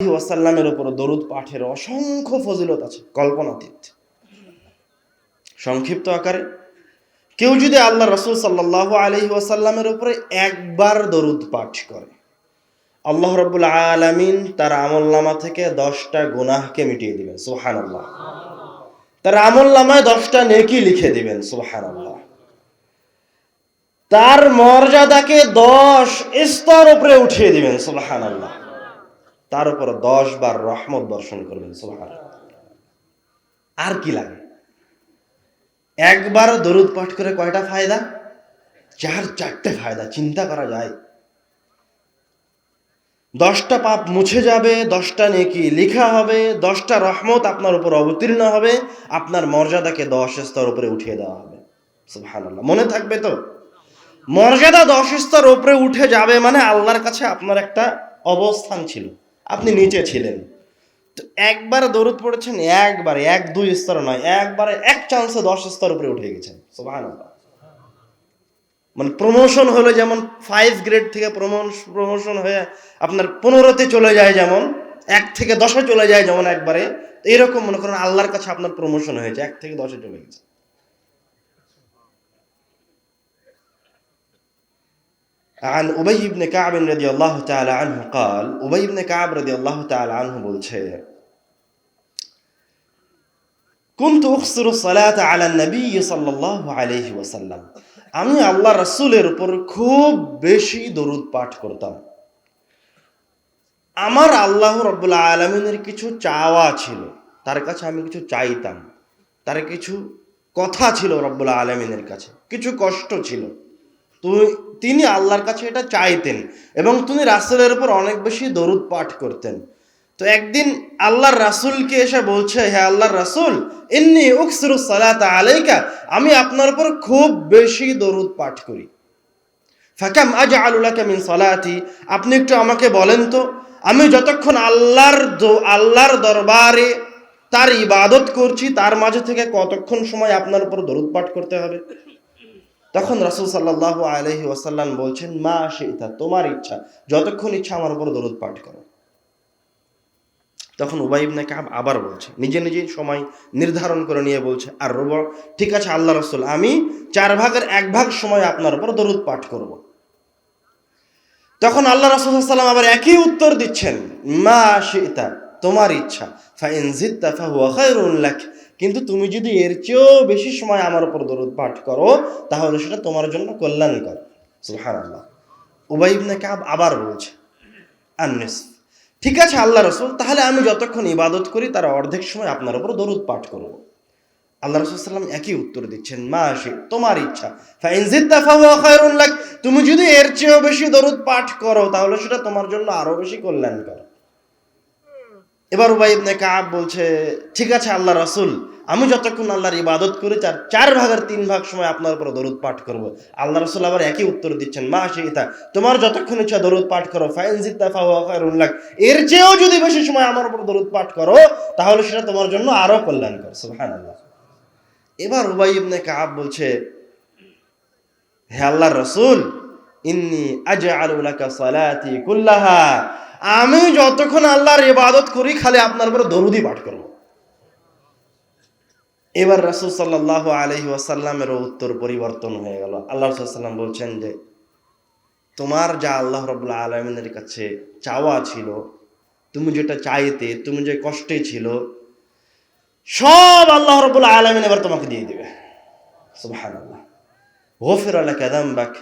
ওয়াসাল্লামের উপর দরুদ পাঠের অসংখ্য ফজিলত আছে, কল্পনাতীত। সংক্ষিপ্ত আকারে, কেউ যদি আল্লাহ রসুল সাল্লাহ আলহি ওয়াসাল্লামের উপরে একবার দরুদ পাঠ করে, আল্লাহ রব্বুল আলমিন তার আমলনামা থেকে দশটা গুনাহকে মিটিয়ে দিবেন সুহান আল্লাহ তার আমলনামায় দশটা নেকি লিখে দিবেন সুহান আল্লাহ তার মর্যাদাকে দশ স্তর উপরে উঠিয়ে দিবেন সুবাহান আল্লাহ তার উপর দশ বার রহমত বর্ষণ করবেন সুবাহান আর কি লাগে? একবার দরুদ পাঠ করে কয়টা ফায়দা? চার চারটে ফায়দা, চিন্তা করা যায়। দশটা পাপ মুছে যাবে, দশটা নেকি লেখা হবে, দশটা রহমত আপনার উপর অবতীর্ণ হবে, আপনার মর্যাদাকে দশ স্তর উপরে উঠিয়ে দেওয়া হবে। সুবহান মনে থাকবে তো? মর্যাদা দশ স্তর উপরে উঠে যাবে মানে আল্লাহর কাছে আপনার একটা অবস্থান ছিল। আপনি নিচে ছিলেন। তো একবার দরুদ পড়েছেন, একবার, এক, দুই স্তর নয়, একবারে, এক চান্সে দশ স্তর উপরে উঠে গেছেন। মানে প্রমোশন হলো যেমন ফাইভ গ্রেড থেকে প্রমোশন হয়ে আপনার পনেরোতে চলে যায় যেমন, এক থেকে দশে চলে যায় যেমন একবারে এরকম মনে করেন আল্লাহর কাছে আপনার প্রমোশন হয়েছে, এক থেকে দশে চলে গেছে। عن أبي بن كعب رضي الله تعالى عنه قال أبي بن كعب رضي الله تعالى عنه বলছে كنت أخسر الصلاة على النبي صلى الله عليه وسلم আমি আল্লাহ রাসূলের উপর খুব বেশি দরুদ পাঠ করতাম আমার আল্লাহ রব্বুল আলমিনের কিছু চাওয়া ছিল তার কাছে আমি কিছু চাইতাম তার কিছু কথা ছিল রব্বুল আলমিনের কাছে কিছু কষ্ট ছিল তুমি তিনি আল্লাহর কাছে এটা চাইতেন এবং তিনি রাসুলের উপর অনেক বেশি দরুদ পাঠ করতেন। তো একদিন আল্লাহর রাসুলকে এসে বলছে হ্যাঁ আল্লাহর রাসুল এমনি উকসরু সালাত আলাইকা, আমি আপনার উপর খুব বেশি দরুদ পাঠ করি। ফাকাম আজ আলুলাকা মিন সালাতি? আপনি একটু আমাকে বলেন তো, আমি যতক্ষণ আল্লাহর আল্লাহর দরবারে তার ইবাদত করছি, তার মাঝে থেকে কতক্ষণ সময় আপনার উপর দরুদ পাঠ করতে হবে? তখন রাসুল সাল্লাহ আলহি ওয়াসাল্লাম বলছেন, মা সেটা তোমার ইচ্ছা, যতক্ষণ ইচ্ছা আমার উপর দরুদ পাঠ করো। তখন উবাই ইবনে কাব আবার বলছে, নিজে নিজে সময় নির্ধারণ করে নিয়ে বলছে, আর রব, ঠিক আছে, আল্লাহ রসুল, আমি চার ভাগের এক ভাগ সময় আপনার উপর দরুদ পাঠ করব। তখন আল্লাহ রসুল সাল্লাম আবার একই উত্তর দিচ্ছেন, মা সেটা তোমার ইচ্ছা ফাইন জিদ্দা ফাহুয়া খায়রুন লাক। কিন্তু তুমি যদি এর চেয়েও বেশি সময় আমার উপর দরুদ পাঠ করো, তাহলে সেটা তোমার জন্য কল্যাণকর। সুহান আল্লাহ উবাই কাব আবার বলছে আননিস ঠিক আছে, আল্লাহ রসুল, তাহলে আমি যতক্ষণ ইবাদত করি, তার অর্ধেক সময় আপনার উপর দরুদ পাঠ করব। আল্লাহ রসুল সাল্লাম একই উত্তর দিচ্ছেন মা আসে তোমার ইচ্ছা। তুমি যদি এর চেয়েও বেশি দরুদ পাঠ করো, তাহলে সেটা তোমার জন্য আরও বেশি কল্যাণকর। এবার উবাই ইবনে কাব বলছে, ঠিক আছে আল্লাহ রাসুল, আমি যতক্ষণ আল্লাহর ইবাদত করি চার চার ভাগের তিন ভাগ সময় আপনার উপর দরুদ পাঠ করব। আল্লাহ রাসুল আবার একই উত্তর দিচ্ছেন, মা সেইতা তোমার যতক্ষণ ইচ্ছা দরুদ পাঠ করো, ফাইন জিদ্দা ফাহুল্লাহ এর চেয়েও যদি বেশি সময় আমার উপর দরুদ পাঠ করো, তাহলে সেটা তোমার জন্য আরও কল্যাণকর। সুবহান আল্লাহ এবার উবাই ইবনে কাব বলছে, হে আল্লাহ রসুল, ইন্নি আজআলু লাকা সালাতি কুল্লাহা আমি যতক্ষণ আল্লাহর ইবাদত করি, খালি আপনার উপর দরুদি পাঠ করব। এবার রাসুল সাল্লাহ আলহি ওয়াসাল্লামের উত্তর পরিবর্তন হয়ে গেল। আল্লাহ সাল্লাম বলছেন যে, তোমার যা আল্লাহ রবুল্লা আলমিনের কাছে চাওয়া ছিল, তুমি যেটা চাইতে, তুমি যে কষ্টে ছিল, সব আল্লাহ রবুল্লা আলমিন এবার তোমাকে দিয়ে দেবে। সুবাহান আল্লাহ হোফের আল্লাহ কাদাম বাক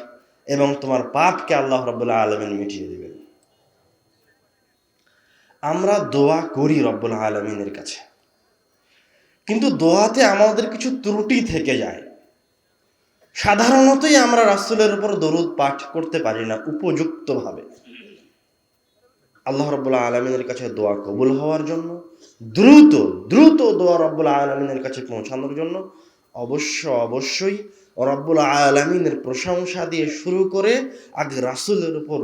এবং তোমার পাপকে আল্লাহ রবুল্লা আলমিন মিটিয়ে দেবেন আমরা দোয়া করি রব্বুল আলমিনের কাছে। কিন্তু দোয়াতে আমাদের কিছু ত্রুটি থেকে যায়। সাধারণতই আমরা রাসুলের উপর দরুদ পাঠ করতে পারি না উপযুক্তভাবে। আল্লাহ রব্বুল্লাহ আলমিনের কাছে দোয়া কবুল হওয়ার জন্য, দ্রুত দ্রুত দোয়া রব্বুল আলমিনের কাছে পৌঁছানোর জন্য অবশ্য অবশ্যই রব্বুল আলমিনের প্রশংসা দিয়ে শুরু করে আগে রাসুলের উপর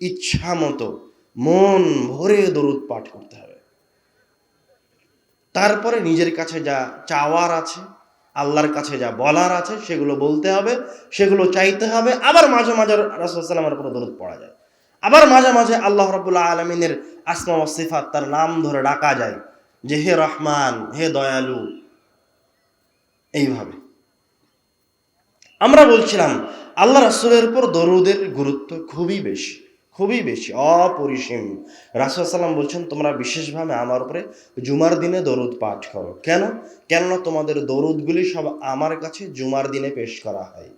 ইচ্ছা মতো মন ভরে দরুদ পাঠ করতে হবে। তারপরে নিজের কাছে যা চাওয়ার আছে, আল্লাহর কাছে যা বলার আছে, সেগুলো বলতে হবে, সেগুলো চাইতে হবে। আবার মাঝে মাঝে রাসুলসাল্লামের উপর দরুদ পড়া যায়। আবার মাঝে মাঝে আল্লাহ রবুল্লাহ আলমিনের আসমা সিফাত তার নাম ধরে ডাকা যায় যে, হে রহমান, হে দয়ালু। এইভাবে। আমরা বলছিলাম, আল্লাহ রাসুলের উপর দরুদের গুরুত্ব খুবই বেশি। খুবই বেশি, অপরিসীম। রাসুল সাল্লাম বলছেন, তোমরা বিশেষভাবে আমার উপরে জুমার দিনে দরুদ পাঠ করো। কেন? কেননা তোমাদের দরুদগুলি সব আমার কাছে জুমার দিনে পেশ করা হয়।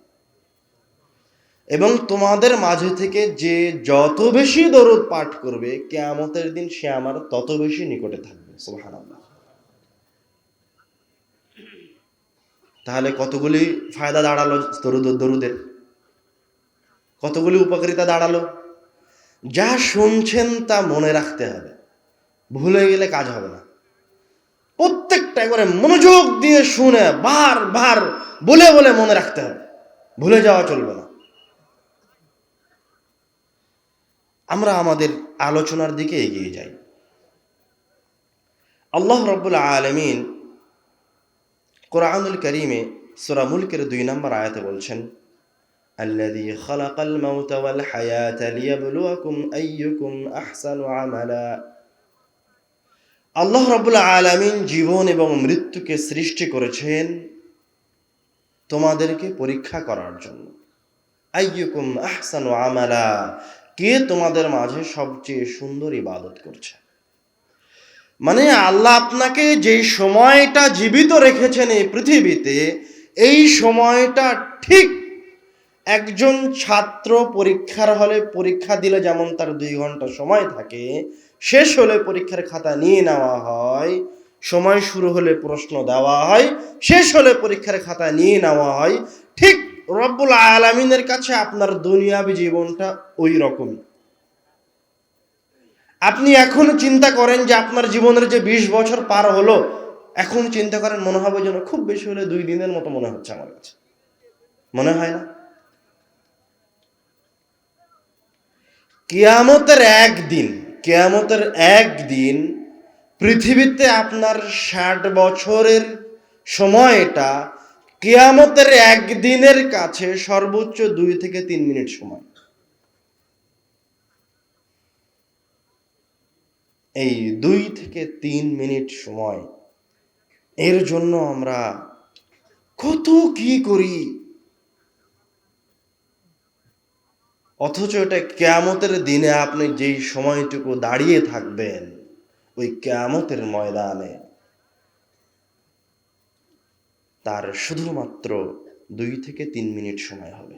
এবং তোমাদের মাঝে থেকে যে যত বেশি দরুদ পাঠ করবে, কেয়ামতের দিন সে আমার তত বেশি নিকটে থাকবে। তাহলে কতগুলি ফায়দা দাঁড়াল দরুদ, দরুদের? কতগুলি উপকারিতা দাঁড়াল? যা শুনছেন তা মনে রাখতে হবে। ভুলে গেলে কাজ হবে না। প্রত্যেকটা করে মনোযোগ দিয়ে শুনে বার বার বলে বলে মনে রাখতে হবে। ভুলে যাওয়া চলবে না। আমরা আমাদের আলোচনার দিকে এগিয়ে যাই। আল্লাহ রব্বুল আলমিন কোরআনুল করিমে সুরা মুলকের দুই নম্বর আয়াতে বলছেন الذي خلق الموت والحياة ليبلوكم أيكم أحسن عملا আল্লাহ রবুল আলমিন জীবন এবং মৃত্যুকে সৃষ্টি করেছেন তোমাদেরকে পরীক্ষা করার জন্য আইয়ুকুম আহসানু আমালা কে তোমাদের মাঝে সবচেয়ে সুন্দর ইবাদত করছে মানে আল্লাহ আপনাকে যেই সময়টা জীবিত রেখেছেন এই পৃথিবীতে এই সময়টা ঠিক একজন ছাত্র পরীক্ষার হলে পরীক্ষা দিলে যেমন তার দুই ঘণ্টা সময় থাকে, শেষ হলে পরীক্ষার খাতা নিয়ে নেওয়া হয়, সময় শুরু হলে প্রশ্ন দেওয়া হয়, শেষ হলে পরীক্ষার খাতা নিয়ে নেওয়া হয়, ঠিক রব্বুল আলমিনের কাছে আপনার দুনিয়াবী জীবনটা ওই রকমই আপনি এখন চিন্তা করেন যে আপনার জীবনের যে বিশ বছর পার হলো, এখন চিন্তা করেন মনে হবে যেন খুব বেশি হলে দুই দিনের মতো মনে হচ্ছে আমার কাছে। মনে হয় না? কেয়ামতের একদিন কেয়ামতের একদিন পৃথিবীতে আপনার ষাট বছরের সময়টা কেয়ামতের একদিনের কাছে সর্বোচ্চ দুই থেকে তিন মিনিট সময়। এই দুই থেকে তিন মিনিট সময়, এর জন্য আমরা কত কি করি? অথচ এটা কেয়ামতের দিনে আপনি যেই সময়টুকু দাঁড়িয়ে থাকবেন, ওই কেয়ামতের ময়দানে তার শুধুমাত্র দুই থেকে তিন মিনিট সময় হবে।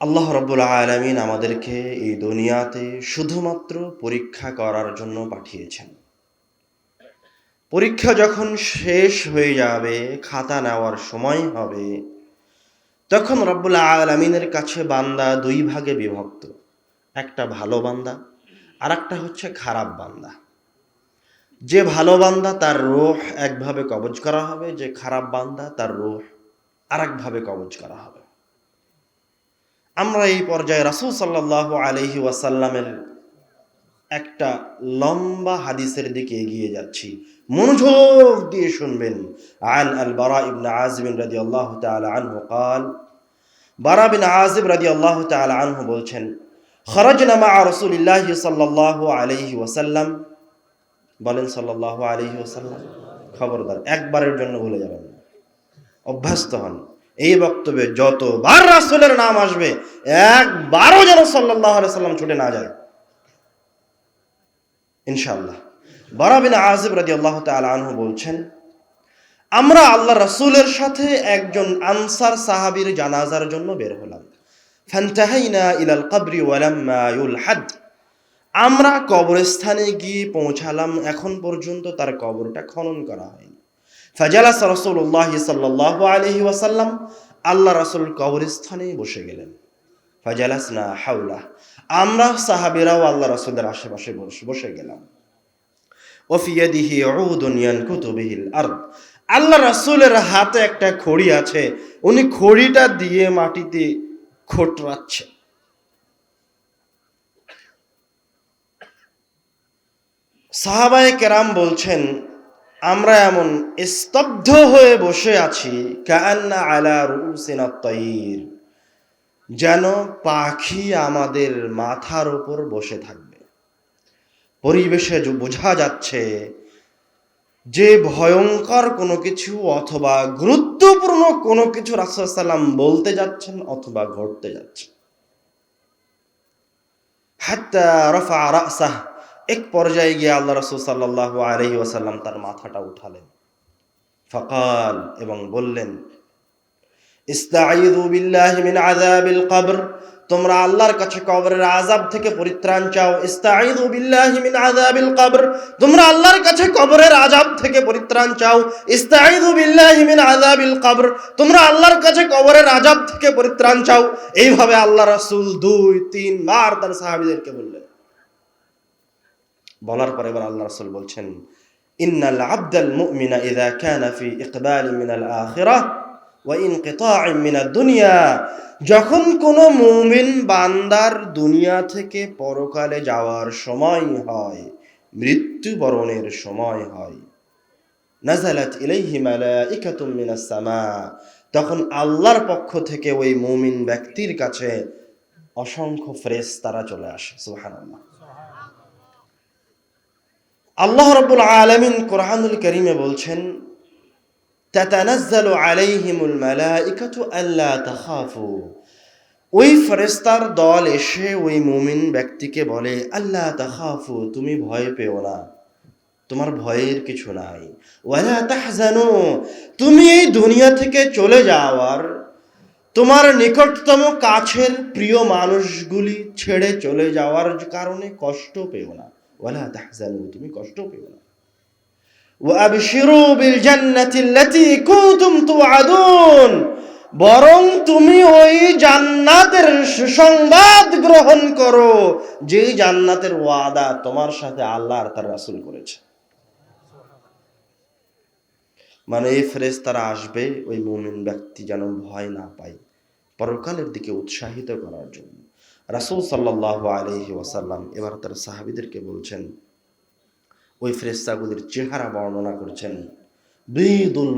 আল্লাহ রব্বুল আলমিন আমাদেরকে এই দুনিয়াতে শুধুমাত্র পরীক্ষা করার জন্য পাঠিয়েছেন। পরীক্ষা যখন শেষ হয়ে যাবে, খাতা নেওয়ার সময় হবে তখন রব্বুল আলমিনের কাছে বান্দা দুই ভাগে বিভক্ত। একটা ভালো বান্দা আর একটা হচ্ছে খারাপ বান্দা। যে ভালো বান্দা, তার রোহ একভাবে কবজ করা হবে। যে খারাপ বান্দা, তার রোহ আর একভাবে কবজ করা হবে। আমরা এই পর্যায়ে রাসুল সাল্লাহ আলহি ওয়াসাল্লামের একটা লম্বা হাদিসের দিকে এগিয়ে যাচ্ছি। মনোযোগ দিয়ে শুনবেন। আন আল বারা ইবন আজবিন রাজি আল্লাহ তালা আনহু কাল, বারা বিন আজিব রাজি আল্লাহ তালা আনহু বলছেন, খরজনা মা রসুলিল্লাহ সাল্লাহ আলহি ওয়াসাল্লাম। বলেন সাল্লাহ আলহি ওয়াসাল্লাম, খবরদার, একবারের জন্য ভুলে যাবেন অভ্যস্ত হন। এই বক্তব্যে যতবার রাসুলের নাম আসবে, একবারও যেন সাল্লাহ সাল্লাম ছুটে না যায়। ইনশাল্লাহ বারাবিন আজিব রাজি আল্লাহ আনহু বলছেন, আমরা আল্লাহ রসুলের সাথে একজন আনসার সাহাবির জানাজার জন্য বের হলাম। ইলাল কাবরি ইউলহাদ। আমরা কবরস্থানে গিয়ে পৌঁছালাম, এখন পর্যন্ত তার কবরটা খনন করা হয়নি। ফাজালাস রসুল্লাহ সাল্লাহ আলহি ওয়াসাল্লাম আল্লাহ রসুল কবরস্থানে বসে গেলেন। ফাজালাস না হাউলা আমরা সাহাবিরাও আল্লাহ রসুলের আশেপাশে বসে গেলাম। আল্লাহ রসুলের হাতে একটা খড়ি আছে, উনি খড়িটা দিয়ে মাটিতে খোটরাচ্ছে। সাহাবায়ে কেরাম বলছেন, আমরা এমন স্তব্ধ হয়ে বসে আছি যেন পাখি আমাদের মাথার উপর বসে থাকবে। পরিবেশে বোঝা যাচ্ছে যে ভয়ঙ্কর কোনো কিছু অথবা গুরুত্বপূর্ণ কোনো কিছু রাসুলাম বলতে যাচ্ছেন অথবা ঘটতে যাচ্ছে হাত্তা রফা রাসাহ এক পর্যায়ে গিয়ে আল্লাহ রসুল সাল্লাহ আলহি ওয়াসাল্লাম তার মাথাটা উঠালেন। ফকাল এবং বললেন কবর তোমরা আল্লাহর কাছে কবরের আযাব থেকে পরিত্রাণ চাও। ইস্তাঈযু বিল্লাহি মিন আযাবিল কবর। তোমরা আল্লাহর কাছে কবরের আযাব থেকে পরিত্রাণ চাও। ইস্তাঈযু বিল্লাহি মিন আযাবিল কবর। তোমরা আল্লাহর কাছে কবরের আযাব থেকে পরিত্রাণ চাও। এইভাবে আল্লাহ রাসূল দুই, তিন বার তার সাহাবীদেরকে বললেন। বলার পরে এবার আল্লাহ রাসূল বলছেন, ইন্নাল আবদাল মুমিনা ইযা কানা ফি ইকবালি মিনাল আখিরাহ। দুনিয়া, যখন কোনো মুমিন বান্দার দুনিয়া থেকে পরকালে যাওয়ার সময় হয়, মৃত্যুবরণের সময় হয়। সামা, তখন আল্লাহর পক্ষ থেকে ওই মুমিন ব্যক্তির কাছে অসংখ্য ফ্রেশ তারা চলে আসে, সুবহানাল্লাহ। আল্লাহ রব্বুল আলামিন কোরআনুল করিমে বলছেন তাতানাজ্জালু আলাইহিমুল মালাইকাতু আল্লা তাখাফু ওই ফেরেস্তার দল এসে ওই মুমিন ব্যক্তিকে বলে আল্লাহ তাখাফু, তুমি ভয় পেও না। তোমার ভয়ের কিছু নাই। ওয়ালা তাহজানু, তুমি এই দুনিয়া থেকে চলে যাওয়ার তোমার নিকটতম কাছের প্রিয় মানুষগুলি ছেড়ে চলে যাওয়ার কারণে কষ্ট পেও না। ওয়ালা তাহজানু, তুমি কষ্ট পেও না। وأبشروا بالجنة التي كنتم توعدون বরং তুমি ওই জান্নাতের সুসংবাদ গ্রহণ করো যে জান্নাতের ওয়াদা তোমার সাথে আল্লাহ আর তার রাসুল করেছে মানে এই ফ্রেজ তারা আসবে ওই মুমিন ব্যক্তি যেন ভয় না পায় পরকালের দিকে উৎসাহিত করার জন্য রাসুল সাল্লাহ আলহি ওয়াসাল্লাম এবার তার সাহাবিদেরকে বলছেন ওই ফ্রেস্তাগুলির চেহারা বর্ণনা করছেন। বিদুল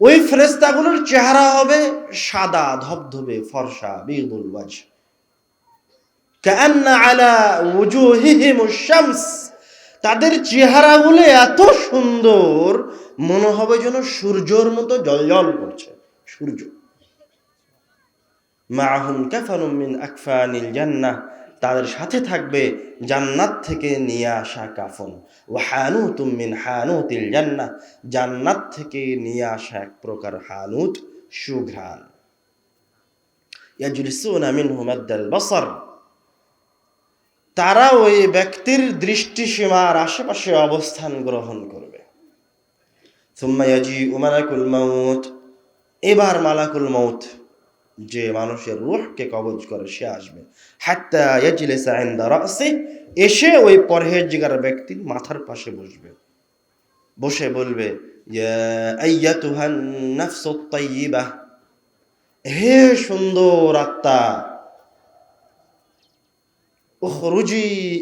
ওই ফ্রেস্তাগুলোর চেহারা হবে সাদা, ধবধবে, ফর্সা, বিদুল ওয়াজ কান্না আলা তাদের চেহারাগুলো এত সুন্দর, মনে হবে যেন সূর্যর মতো জলজল করছে, সূর্য। মাহুম কাফানুম মিন আকফানিল জান্নাহ। তাদের সাথে থাকবে জান্নাত থেকে নিয়ে আসা কাফন। ও হানুত মিন হানুতিল জান্নাত জান্নাত থেকে নিয়ে আসা এক প্রকার হানুত, সুঘ্রাণ। বসর, তারা ওই ব্যক্তির দৃষ্টিসীমার আশেপাশে অবস্থান গ্রহণ করবে। এবার মালাকুল মৌত যে মানুষের রুহকে কবজ করে, সে আসবে। হাত্তা এসে ওই পরহেজগার ব্যক্তির মাথার পাশে বসবে। বসে বলবে হে সুন্দর আত্মা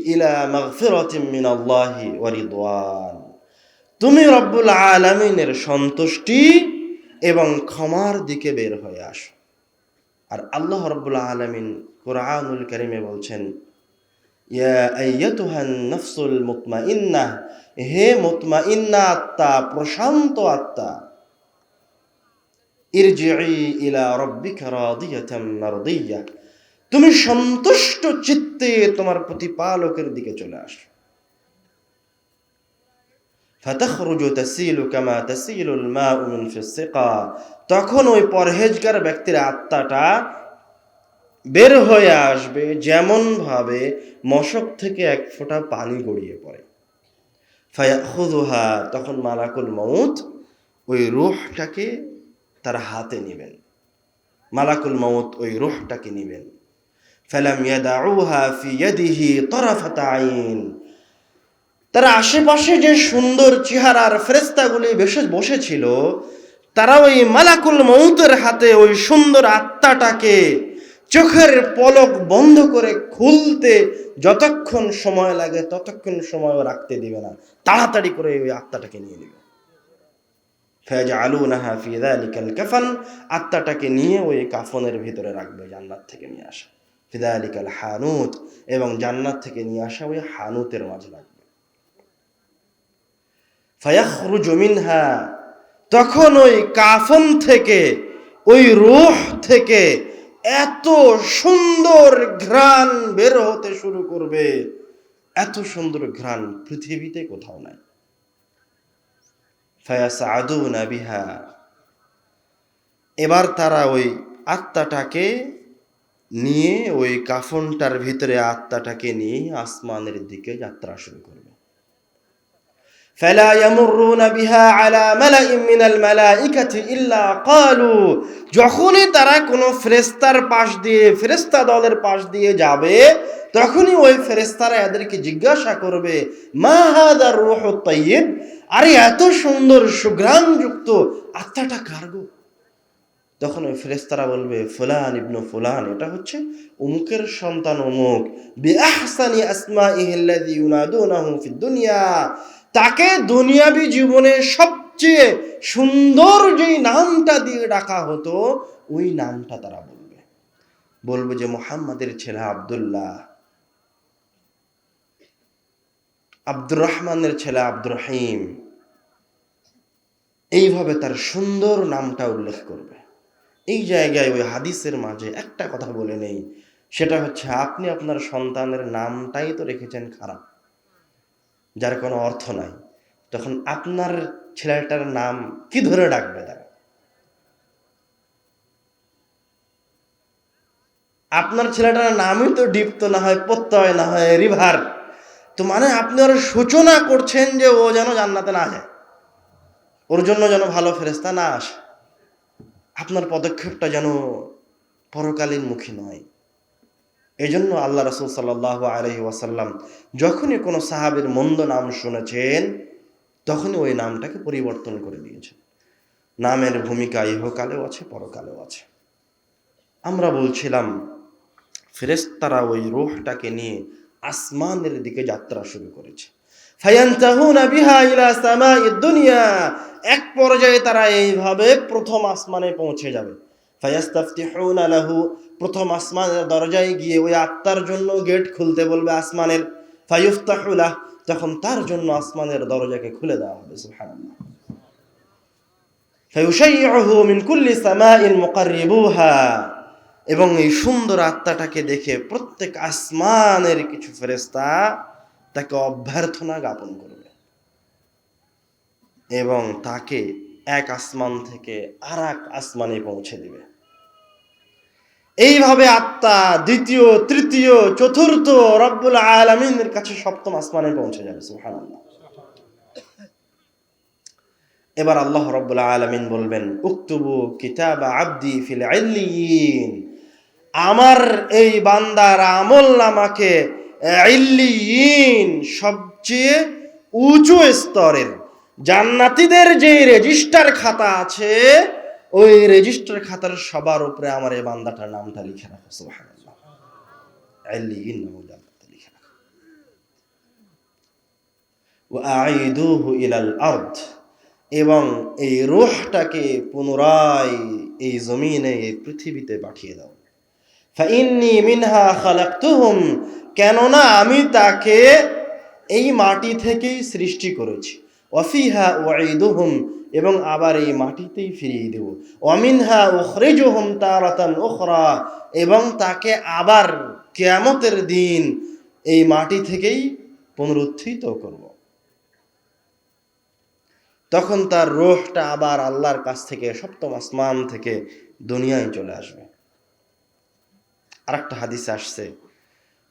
ইলা তুমি রব্বুল আলামিনের সন্তুষ্টি এবং ক্ষমার দিকে বের হয়ে আসো। আর আল্লাহ রব্বুল আলমিন কোরআনুল করিমে বলছেন নফসুল মুতমাইন্না হে মুতমাইন্না আত্মা, প্রশান্ত আত্মা ইরজিই ইলা রব্বিকা রাদিয়াতাম মারদিয়া তুমি সন্তুষ্ট চিত্তে তোমার প্রতিপালকের দিকে চলে আসো। ফাতাখরুজু তাসিলু কামা তাসিলুল মাউ মিন ফিস সিকা। তখন ওই পরহেজগার ব্যক্তির আত্মাটা বের হয়ে আসবে যেমন ভাবে মশক থেকে এক ফোঁটা পানি গড়িয়ে পড়ে। ফায়াখুযুহা, তখন মালাকুল মউত ওই রুহটাকে তার হাতে নেবেন। মালাকুল মউত ওই রুহটাকে নেবেন। ফালাম ইয়াদাউহা ফি ইয়াদিহি তরাফাত আইন। তার আশেপাশে যে সুন্দর চেহারার ফেরেস্তাগুলি বেশে বসেছিল, তারা ওই মালাকুল মৌতের হাতে ওই সুন্দর আত্মাটাকে চোখের পলক বন্ধ করে খুলতে যতক্ষণ সময় লাগে ততক্ষণ সময় রাখতে দিবে না। তাড়াতাড়ি করে ওই আত্মাটাকে নিয়ে নেবে। ফেজ আলু নাহা ফিদালিকাল কাফান, আত্মাটাকে নিয়ে ওই কাফনের ভিতরে রাখবে, জান্নাত থেকে নিয়ে আসা। ফিদালিকাল হানুত, এবং জান্নাত থেকে নিয়ে আসা ওই হানুতের মাঝে রাখবে। মিনহা। তখন ওই কাফন থেকে, ওই রুহ থেকে এত সুন্দর ঘ্রাণ বের হতে শুরু করবে। এত সুন্দর ঘ্রাণ পৃথিবীতে কোথাও নাই। বিহা। এবার তারা ওই আত্মাটাকে নিয়ে, ওই কাফনটার ভিতরে আত্মাটাকে নিয়ে আসমানের দিকে যাত্রা শুরু করবে فلا يمرون بها على ملأ من الملائكة إلا قالوا যখনই তারা কোনো ফেরেস্তার পাশ দিয়ে ফেরেস্তা দলের পাশ দিয়ে যাবে তখনই ওই ফেরেস্তারা এদেরকে জিজ্ঞাসা করবে মা হাদার রূহ তাইয়িব আরে এত সুন্দর সুঘ্রাণযুক্ত আত্মাটা কার গো তখন ওই ফেরেস্তারা বলবে ফুলান ইবনু ফুলান এটা হচ্ছে অমুকের সন্তান অমুক বি আহসানি আসমা ইহিল্লাযী ইউনাদুনাহু ফিদ দুনিয়া তাকে দুনিয়াবি জীবনে সবচেয়ে সুন্দর যেই নামটা দিয়ে ডাকা হতো, ওই নামটা তারা বলবে। বলবে যে মোহাম্মদের ছেলে আব্দুল্লাহ। আব্দুর রহমানের ছেলে আব্দুর রহিম। এইভাবে তার সুন্দর নামটা উল্লেখ করবে। এই জায়গায় ওই হাদিসের মাঝে একটা কথা বলে নেই, সেটা হচ্ছে আপনি আপনার সন্তানের নামটাই তো রেখেছেন খারাপ। যার কোনো অর্থ নাই। তখন আপনার ছেলেটার নাম কি ধরে ডাকবে তারা আপনার ছেলেটার নামই তো ডিপ্ত না হয় প্রত্যয়, না হয় রিভার। তো মানে আপনি ওর সূচনা করছেন যে ও যেন জান্নাতে না যায়। ওর জন্য যেন ভালো ফেরেস্তা না আসে। আপনার পদক্ষেপটা যেন পরকালীন মুখী নয়। এই জন্য আল্লাহ রসুল সাল্লাহ আলহি ওয়াসাল্লাম যখনই কোনো সাহাবের মন্দ নাম শুনেছেন, তখনই ওই নামটাকে পরিবর্তন করে দিয়েছেন নামের ভূমিকা ইহকালেও আছে, পরকালেও আছে। আমরা বলছিলাম ফেরেস্তারা ওই রোহটাকে নিয়ে আসমানের দিকে যাত্রা শুরু করেছে। এক পর্যায়ে তারা এইভাবে প্রথম আসমানে পৌঁছে যাবে। ফায়াস্তাফতিহুনা লাহু, প্রথম আসমানের দরজায় গিয়ে ওই আত্মার জন্য গেট খুলতে বলবে আসমানের ফায়ুফতাহুলাহ তখন তার জন্য আসমানের দরজাকে খুলে দেওয়া হবে, সুবহানাল্লাহ। ফায়ুশাইয়ুহু মিন কুল্লি সামাইন মুকাররিবুহা, এবং এই সুন্দর আত্মাটাকে দেখে প্রত্যেক আসমানের কিছু ফেরেস্তা তাকে অভ্যর্থনা জ্ঞাপন করবে। এবং তাকে এক আসমান থেকে আর এক আসমানে পৌঁছে দিবে। এইভাবে আত্মা দ্বিতীয়, তৃতীয়, চতুর্থ রব্বুল আলমিনের কাছে সপ্তম আসমানে পৌঁছে যাবে সুহানাল্লাহ এবার আল্লাহ রব্বুল আলমিন বলবেন, উক্তুবু কিতাব আব্দি ফিল আল্লিয়িন আমার এই বান্দার আমল নামাকে সবচেয়ে উঁচু স্তরের জান্নাতীদের যে রেজিস্টার খাতা আছে ওই রেজিস্টার খাতার সবার উপরে আমার এই বান্দাটার নামটা লিখে রাখো লিখে রাখো। আরদ, এবং এই রূহটাকে পুনরায় এই জমিনে, এই পৃথিবীতে পাঠিয়ে দাও। ফাইন্নি মিনহা কেননা আমি তাকে এই মাটি থেকেই সৃষ্টি করেছি। ওয়াফিহা ওয়াইদুহুম এবং আবার এই মাটিতেই ফিরিয়ে দেব। অমিনহা উখরিজুহুম তারাতান উখরা, এবং তাকে আবার কেয়ামতের দিন এই মাটি থেকেই পুনরুত্থিত করব। তখন তার রোহটা আবার আল্লাহর কাছ থেকে, সপ্তম আসমান থেকে দুনিয়ায় চলে আসবে। আরেকটা হাদিসে আসছে,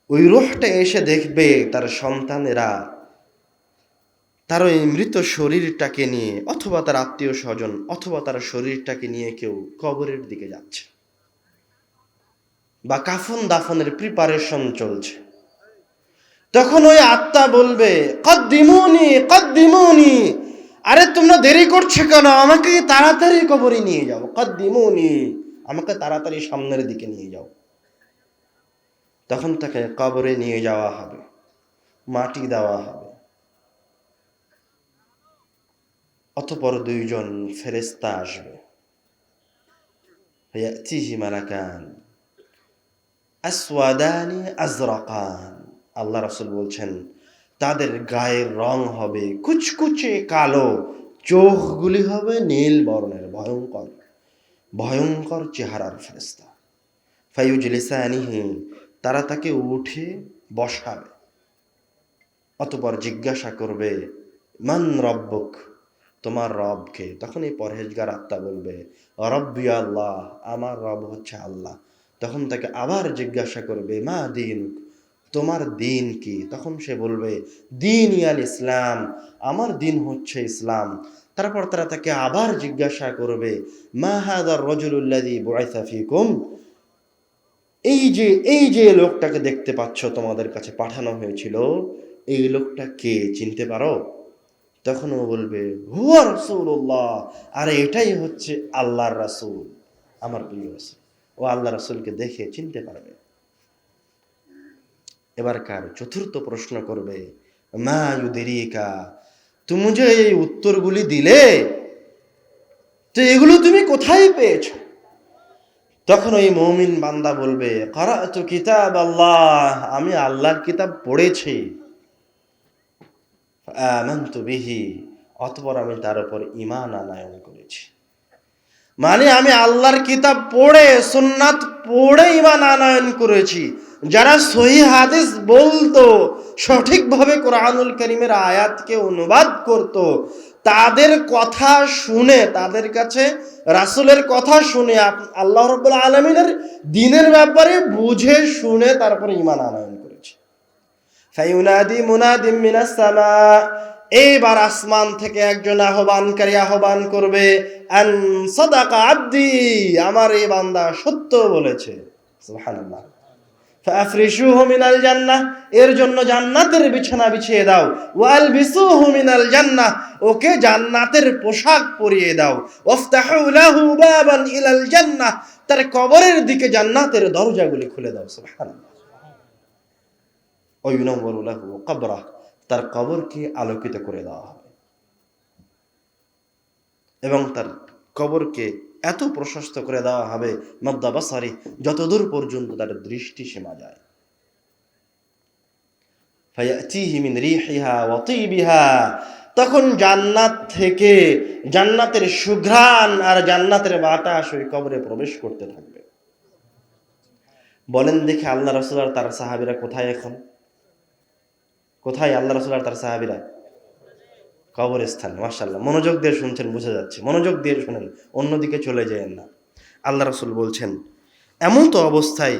ওই রোহটা এসে দেখবে তার সন্তানেরা তার ওই মৃত শরীরটাকে নিয়ে অথবা তার আত্মীয় স্বজন অথবা তার শরীরটাকে নিয়ে কেউ কবরের দিকে যাচ্ছে। বা কাফন দাফনের প্রিপারেশন চলছে। তখন ওই আত্মা বলবে, কদ্দিমুনি কদ্দিমুনি, আরে তোমরা দেরি করছ কেন? আমাকে তাড়াতাড়ি কবরে নিয়ে যাও। কদ্দিমুনি, আমাকে তাড়াতাড়ি সামনের দিকে নিয়ে যাও। তখন তাকে কবরে নিয়ে যাওয়া হবে, মাটি দেওয়া হবে। অতপর দুইজন ফেরেস্তা আসবে। আল্লাহ রাসূল বলছেন, তাদের গায়ের রং হবে কুচকুচে কালো, চোখগুলি হবে নীল বর্ণের, ভয়ঙ্কর ভয়ঙ্কর চেহারার ফেরেস্তা ফাইউজলিসানিহি তারা তাকে উঠে বসাবে। অতপর জিজ্ঞাসা করবে, মান রব্বক? তোমার রবকে। তখন এই পরহেজগার আত্মা বলবে, রব্বি আল্লাহ, আমার রব হচ্ছে আল্লাহ। তখন তাকে আবার জিজ্ঞাসা করবে, মা দিন তোমার দিন কি? তখন সে বলবে দিন ইয়াল ইসলাম, আমার দিন হচ্ছে ইসলাম। তারপর তারা তাকে আবার জিজ্ঞাসা করবে, মা হাদার রজুল্লাদি বুআইসা ফিকুম? এই যে এই যে লোকটাকে দেখতে পাচ্ছ তোমাদের কাছে পাঠানো হয়েছিল, এই লোকটা কে? চিনতে পারো? তখন ও বলবে, হুয়া রসুল্লাহ আরে এটাই হচ্ছে আল্লাহর রাসুল, আমার প্রিয় রাসূল। ও আল্লাহ রাসূলকে দেখে চিনতে পারবে। এবার কার চতুর্থ প্রশ্ন করবে, মা ইউদেরিকা, তুমি যে এই উত্তরগুলি দিলে, তো এগুলো তুমি কোথায় পেয়েছ? তখন ওই মৌমিন বান্দা বলবে তো কিতাব আল্লাহ, আমি আল্লাহর কিতাব পড়েছি। আমান্তু বিহি, অতপর আমি তার উপর ইমান আনায়ন করেছি। মানে আমি আল্লাহর কিতাব পড়ে, সুন্নাত পড়ে ইমান আনায়ন করেছি। যারা সহি হাদিস বলতো, সঠিকভাবে কোরআনুল করিমের আয়াতকে অনুবাদ করত, তাদের কথা শুনে, তাদের কাছে রাসুলের কথা শুনে আল্লাহ রব্বুল আলমিনের দিনের ব্যাপারে বুঝে শুনে তারপরে ইমান আনায়ন ফাইউনাদি মুনাদিম মিনাস সামা। এইবার আসমান থেকে একজন আহ্বানকারী আহ্বান করবে, আন সাদাকা আব্দি আমার এই বান্দা সত্য বলেছে। সুবহানাল্লাহ। ফাফরিশুহু মিনাল জান্নাহ, এর জন্য জান্নাতের বিছানা বিছিয়ে দাও। ওয়াল বিসুহু মিনাল জান্নাহ, ওকে জান্নাতের পোশাক পরিয়ে দাও। ওয়াফতাহু লাহু বাবান ইলাল জান্নাহ, তার কবরের দিকে জান্নাতের দরজাগুলি খুলে দাও। সুবহানাল্লাহ। ওয়ুনাওয়ারু লাহু কবরা তার কবরকে আলোকিত করে দেওয়া হবে। এবং তার কবরকে এত প্রশস্ত করে দেওয়া হবে মদ্দাবাসারি যতদূর পর্যন্ত তার দৃষ্টি সীমা যায়। তখন জান্নাত থেকে জান্নাতের সুঘ্রাণ আর জান্নাতের বাতাস ওই কবরে প্রবেশ করতে থাকবে। বলেন দেখে আল্লাহ রসুল আর তার সাহাবিরা কোথায় এখন? কোথায় আল্লাহ রসুল আর তার সাহাবিরা? কবরস্থান মার্শাল্লাহ মনোযোগ দিয়ে শুনছেন, বোঝা যাচ্ছে। মনোযোগ দিয়ে শুনেন, অন্যদিকে চলে যেয়েন না। আল্লাহ রসুল বলছেন, এমন তো অবস্থায়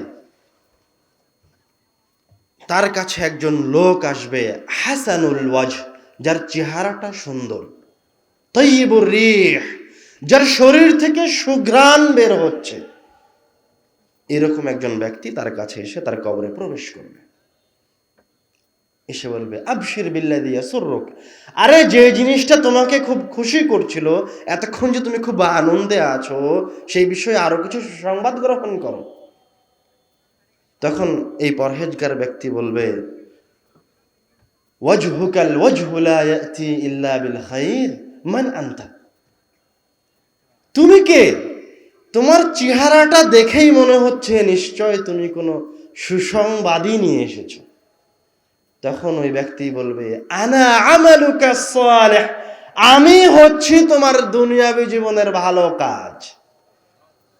তার কাছে একজন লোক আসবে, হাসানুল ওয়াজ যার চেহারাটা সুন্দর। তৈবুর রিহ, যার শরীর থেকে সুঘ্রাণ বের হচ্ছে। এরকম একজন ব্যক্তি তার কাছে এসে তার কবরে প্রবেশ করবে। এসে বলবে, আবশির বিল্লা দিয়া সুররুক আরে যে জিনিসটা তোমাকে খুব খুশি করছিল, এতক্ষণ যে তুমি খুব আনন্দে আছো, সেই বিষয়ে আরও কিছু সংবাদ গ্রহণ করো। তখন এই পরহেজগার ব্যক্তি বলবে, ওয়াজহুকাল ওয়াজহু লা ইয়াতি ইল্লা বিল খাইর, মান আনতা। তুমি কে? তোমার চেহারাটা দেখেই মনে হচ্ছে নিশ্চয় তুমি কোনো সুসংবাদই নিয়ে এসেছ। তখন ওই ব্যক্তি বলবে, আনা আমালুকা সালেহ, আমি হচ্ছি তোমার দুনিয়াবি জীবনের ভালো কাজ।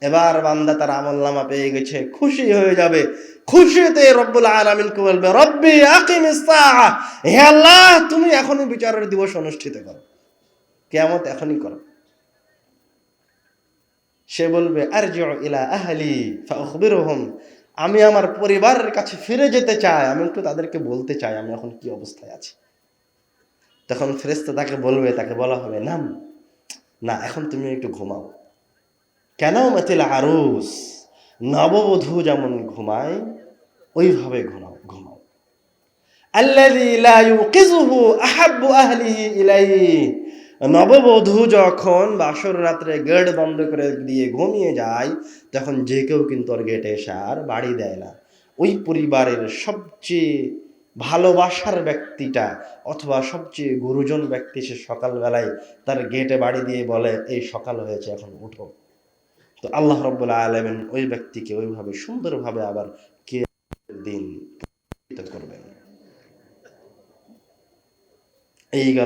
এবার বান্দা তার আমল নামা পেয়ে গেছে, খুশি হয়ে যাবে। খুশিতে রব্বুল আলামিনকে বলবে, রব্বি সাআহ হে আল্লাহ, তুমি এখনই বিচারের দিবস অনুষ্ঠিত করো। কিয়ামত এখনই করো। সে বলবে, আরজিউ ইলা আহলি, ফাউখবিরুহুম। আমি আমার পরিবারের কাছে ফিরে যেতে চাই, আমি একটু তাদেরকে বলতে চাই, আমি এখন কি অবস্থায় আছি? তখন ফেরেস্তা তাকে বলবে, তাকে বলা হবে, নাম, না, এখন তুমি একটু ঘুমাও। কেন মাতিল আরুস? নববধূ যেমন ঘুমায়, ওইভাবে ঘুমাও ঘুমাও। আল্লাযী নববধূ যখন বাসর রাত্রে গেট বন্ধ করে দিয়ে ঘুমিয়ে যায়, তখন যে কেউ কিন্তু ওর গেটে এসে আর বাড়ি দেয় না। ওই পরিবারের সবচেয়ে ভালোবাসার ব্যক্তিটা অথবা সবচেয়ে গুরুজন ব্যক্তি সে সকালবেলায় তার গেটে বাড়ি দিয়ে বলে, এই সকাল হয়েছে, এখন উঠো। তো আল্লাহ রব্বুল্লাহ আলমেন ওই ব্যক্তিকে ওইভাবে সুন্দরভাবে আবার কে দিন করবেন। এই গেল